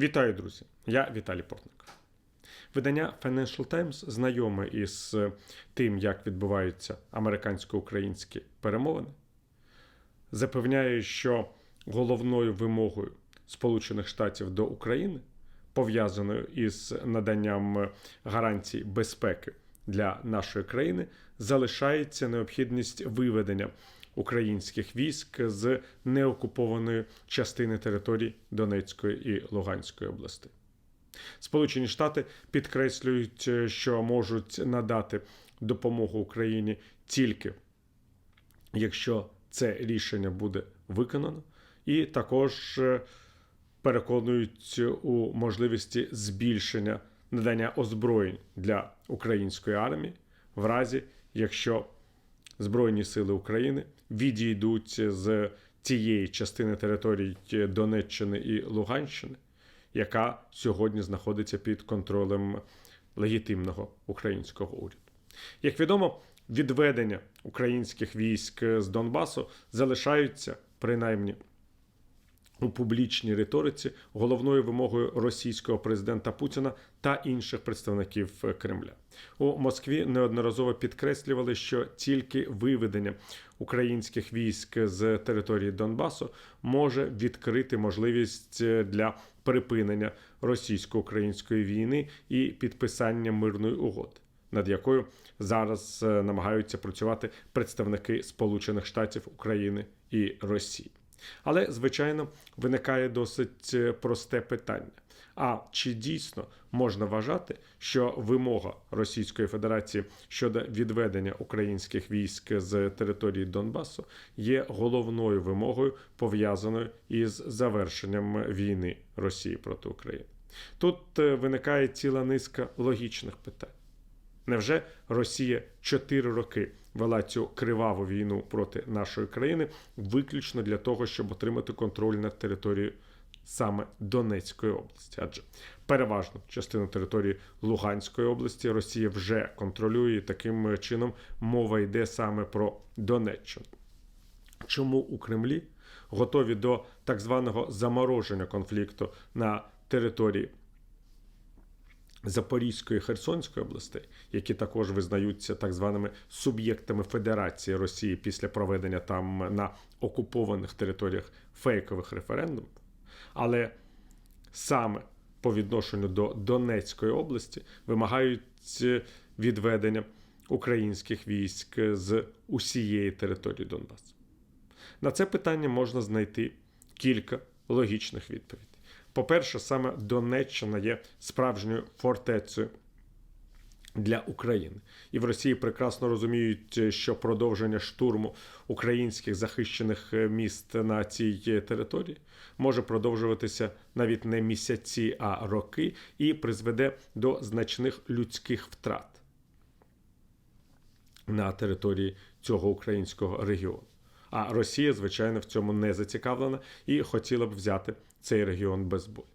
Вітаю, друзі! Я Віталій Портник. Видання Financial Times знайоме із тим, як відбуваються американсько-українські перемовини. Запевняє, що головною вимогою Сполучених Штатів до України, пов'язаною із наданням гарантій безпеки для нашої країни, залишається необхідність виведення українських військ з неокупованої частини територій Донецької і Луганської областей. Сполучені Штати підкреслюють, що можуть надати допомогу Україні тільки якщо це рішення буде виконано, і також е, переконують у можливості збільшення надання озброєнь для української армії в разі, якщо Збройні сили України відійдуть з тієї частини територій Донеччини і Луганщини, яка сьогодні знаходиться під контролем легітимного українського уряду. Як відомо, відведення українських військ з Донбасу залишаються принаймні у публічній риториці головною вимогою російського президента Путіна та інших представників Кремля. У Москві неодноразово підкреслювали, що тільки виведення українських військ з території Донбасу може відкрити можливість для припинення російсько-української війни і підписання мирної угоди. Над якою зараз намагаються працювати представники Сполучених Штатів України і Росії. Але, звичайно, виникає досить просте питання: а чи дійсно можна вважати, що вимога Російської Федерації щодо відведення українських військ з території Донбасу є головною вимогою, пов'язаною із завершенням війни Росії проти України? Тут виникає ціла низка логічних питань. Невже Росія 4 роки вела цю криваву війну проти нашої країни виключно для того, щоб отримати контроль над територією саме Донецької області? Адже переважно частину території Луганської області Росія вже контролює і таким чином мова йде саме про Донеччину. Чому у Кремлі готові до так званого замороження конфлікту на території Запорізької і Херсонської областей, які також визнаються так званими суб'єктами Федерації Росії після проведення там на окупованих територіях фейкових референдумів, але саме по відношенню до Донецької області вимагають відведення українських військ з усієї території Донбасу. На це питання можна знайти кілька логічних відповідей. По-перше, саме Донеччина є справжньою фортецею для України. І в Росії прекрасно розуміють, що продовження штурму українських захищених міст на цій території може продовжуватися навіть не місяці, а роки, і призведе до значних людських втрат на території цього українського регіону. А Росія, звичайно, в цьому не зацікавлена і хотіла б взяти цей регіон без бою.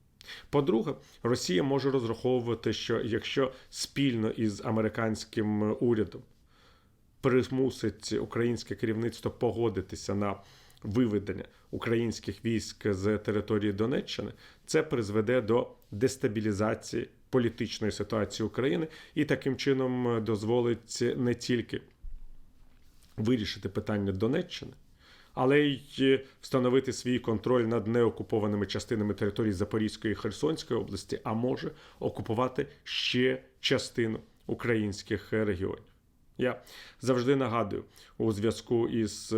По-друге, Росія може розраховувати, що якщо спільно із американським урядом примусить українське керівництво погодитися на виведення українських військ з території Донеччини, це призведе до дестабілізації політичної ситуації України і таким чином дозволить не тільки вирішити питання Донеччини але й встановити свій контроль над неокупованими частинами території Запорізької і Херсонської області, а може окупувати ще частину українських регіонів. Я завжди нагадую у зв'язку із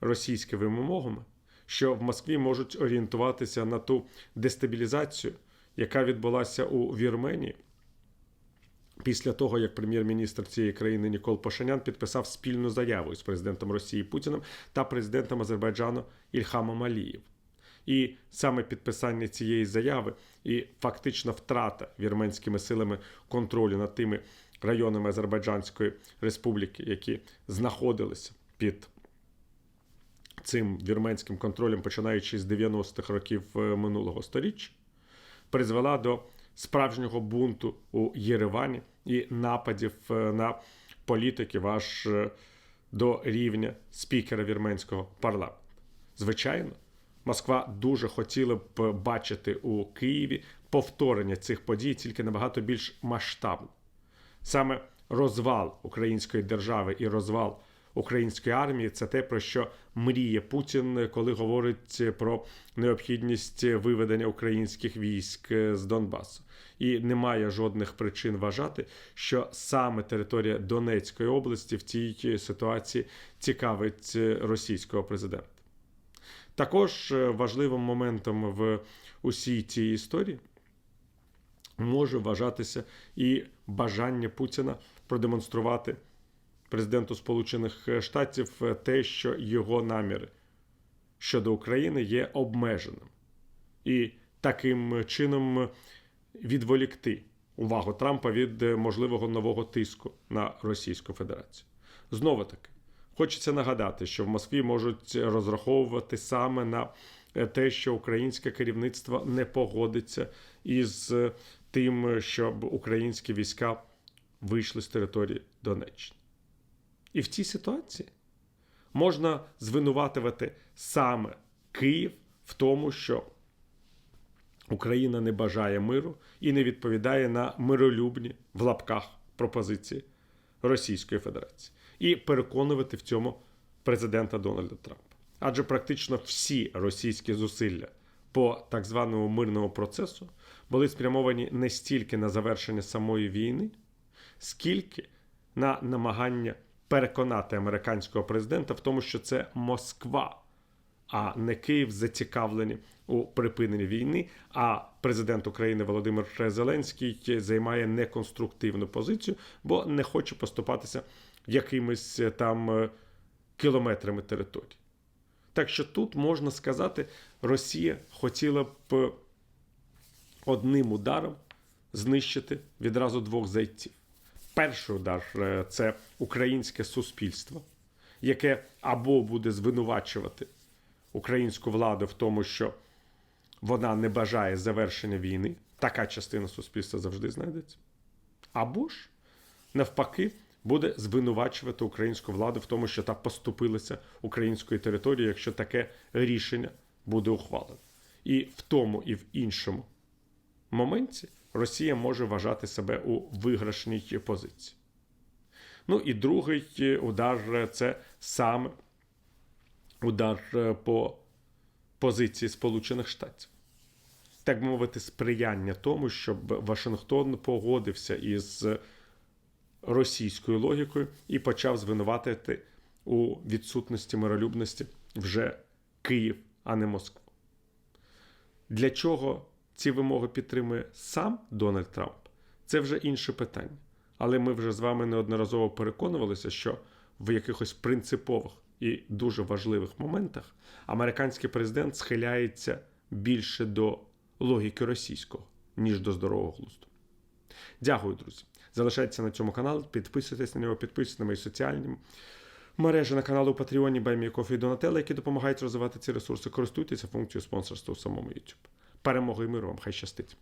російськими вимогами, що в Москві можуть орієнтуватися на ту дестабілізацію, яка відбулася у Вірменії після того, як прем'єр-міністр цієї країни Нікол Пашинян підписав спільну заяву з президентом Росії Путіним та президентом Азербайджану Ільхамом Алієв. І саме підписання цієї заяви і фактично втрата вірменськими силами контролю над тими районами Азербайджанської республіки, які знаходилися під цим вірменським контролем, починаючи з 90-х років е, минулого століття, призвела до справжнього бунту у Єревані і нападів е, на політиків аж е, до рівня спікера вірменського парламенту. Звичайно, Москва дуже хотіла б бачити у Києві повторення цих подій тільки набагато більш масштабно. Саме розвал української держави і розвал української армії це те, про що мріє Путін, коли говорить про необхідність виведення українських військ з Донбасу. І немає жодних причин вважати, що саме територія Донецької області в цій ситуації цікавить російського президента. Також важливим моментом в усій цій історії може вважатися і бажання Путіна продемонструвати президенту Сполучених Штатів те, що його наміри щодо України є обмеженим, і таким чином відволікти увагу Трампа від можливого нового тиску на Російську Федерацію. Знову таки, хочеться нагадати, що в Москві можуть розраховувати саме на те, що українське керівництво не погодиться із тим, щоб українські війська вийшли з території Донеччини. І в цій ситуації можна звинуватувати саме Київ в тому, що Україна не бажає миру і не відповідає на миролюбні в лапках пропозиції Російської Федерації, і переконувати в цьому президента Дональда Трампа. Адже практично всі російські зусилля по так званому мирному процесу були спрямовані не стільки на завершення самої війни, скільки на намагання переконати американського президента в тому, що це Москва, а не Київ зацікавлені у припиненні війни. А президент України Володимир Зеленський займає неконструктивну позицію, бо не хоче поступатися якимись там кілометрами території. Так що тут можна сказати, Росія хотіла б одним ударом знищити відразу двох зайців. Перший удар це українське суспільство, яке або буде звинувачувати українську владу в тому, що вона не бажає завершення війни. Така частина суспільства завжди знайдеться. Або ж, навпаки, буде звинувачувати українську владу в тому, що та поступилася українською територією, якщо таке рішення буде ухвалено. І в тому, і в іншому моменті Росія може вважати себе у виграшній позиції. Ну і другий удар це саме удар по позиції Сполучених Штатів. Так би мовити, сприяння тому, щоб Вашингтон погодився із російською логікою і почав звинуватити у відсутності миролюбності вже Київ, а не Москву. Для чого ці вимоги підтримує сам Дональд Трамп? Це вже інше питання. Але ми вже з вами неодноразово переконувалися, що в якихось принципових і дуже важливих моментах американський президент схиляється більше до логіки російського, ніж до здорового глузду. Дякую, друзі. Залишайтеся на цьому каналі, підписуйтесь на нього, підписуйтесь на мої соціальні мережі на каналу Патреоні Баймікофі і Донателла, які допомагають розвивати ці ресурси. Користуйтеся функцією спонсорства у самому YouTube. Перемоги миром. Хай щастить!